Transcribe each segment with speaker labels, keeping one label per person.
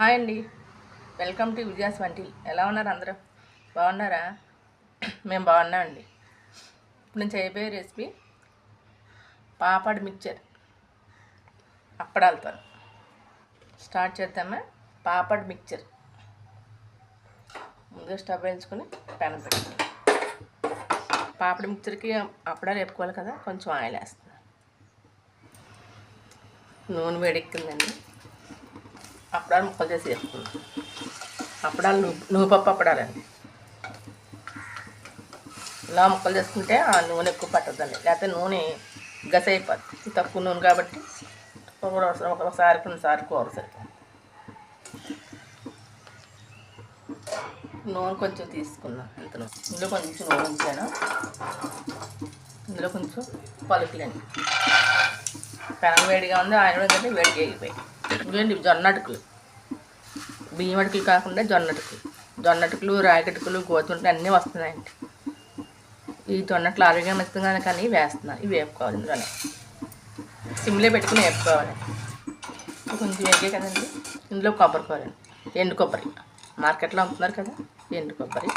Speaker 1: Hi అండి. Welcome to Vijaya's until ఎలా ఉన్నారు అందరూ? బాగున్నారా? మేము బాగున్నామండి ఇప్పుడు నేను చేయబోయే రెసిపీ పాపడ్ మిక్చర్. అప్పడాలతో స్టార్ట్ చేద్దామా? పాపడ్ మిక్చర్. ముందుగా స్టవ్ వేయించుకొని పెనం పెట్టి పాపడ్ మిక్చర్కి అప్పడాలు వేపుకోవాలి కదా కొంచెం ఆయిల్ వేస్తున్నాను. నూనె వేడెక్కిందండి. అప్పడాలు ముక్కలు చేసి వేసుకున్నాం. అప్పడాలు నువ్వు నువ్వు పప్పు అప్పడాలండి. ఇలా ముక్కలు చేసుకుంటే ఆ నూనె ఎక్కువ పట్టదండి లేకపోతే నూనె గస అయిపోద్ది. తక్కువ నూనె కాబట్టి ఒకసారి ఒకసారి కొన్నిసారి కూర సరిపోతుంది నూనె కొంచెం తీసుకున్నాను ఇంత నూనె ఇందులో కొంచెం నూనె ఉంచాను. ఇందులో కొంచెం పలుకులండి. పెనం వేడిగా ఉంది. ఆయన కంటే వేడిగా అయిపోయి జొన్న అటుకులు బియ్యం అటుకులు కాకుండా జొన్న అటుకులు జొన్న అటుకులు అన్నీ వస్తున్నాయండి. ఈ జొన్నట్లు ఆరోగ్యమితంగా కానీ వేస్తున్నాను. ఇవి వేపుకోవాలి ఇందులోనే. సిమ్లో పెట్టుకుని వేపుకోవాలి. కొంచెం వేగే కదండి. ఇందులో కొబ్బరి అండి ఎండు కొబ్బరి. మార్కెట్లో అమ్ముతున్నారు కదా ఎండు కొబ్బరి.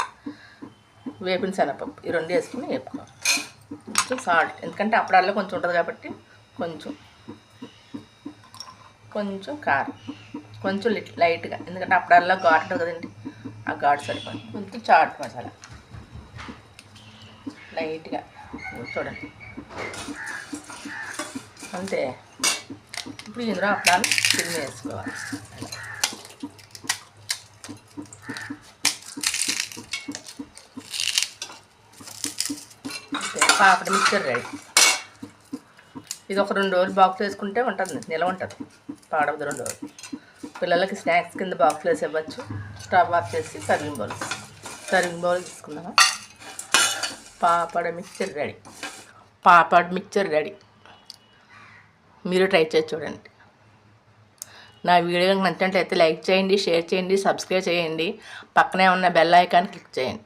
Speaker 1: వేపిన శనగపప్పు. ఈ రెండు వేసుకుని వేపుకోవాలి. కొంచెం సాల్ట్. ఎందుకంటే అప్పుడల్లో కొంచెం ఉంటుంది కాబట్టి కొంచెం కొంచెం కారం. కొంచెం లిట్ లైట్గా. ఎందుకంటే అప్పుడల్లా ఘాటు ఉంటుంది కదండి. ఆ ఘాటు సరిపోయింది కొంచెం చాట్ మసాలా. లైట్గా. చూడండి. అంతే. ఇప్పుడు ఇందులో అప్పుడాలు చిన్న వేసుకోవాలి. పాపడ మిక్చర్ రెడీ. ఇది ఒక రెండు రోజులు బాక్స్ వేసుకుంటే ఉంటుంది. నిలవ ఉంటుంది. పాడవదు రెండు పిల్లలకి స్నాక్స్ కింద బాక్స్ వేసి ఇవ్వచ్చు. స్టవ్ ఆఫ్ చేసి సర్వింగ్ బౌల్. సర్వింగ్ బౌల్ తీసుకుందాం papad mixture ready. Papad mixture ready. మీరు ట్రై చేసి చూడండి. నా వీడియో నచ్చినట్లయితే లైక్ చేయండి షేర్ చేయండి సబ్స్క్రైబ్ చేయండి. పక్కనే ఉన్న బెల్ ఐకాన్ క్లిక్ చేయండి.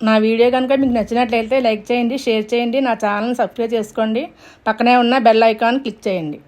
Speaker 1: నా వీడియో కనుక మీకు నచ్చినట్లయితే లైక్ చేయండి షేర్ చేయండి. నా ఛానల్ని సబ్స్క్రైబ్ చేసుకోండి. పక్కనే ఉన్న బెల్ ఐకాన్ క్లిక్ చేయండి.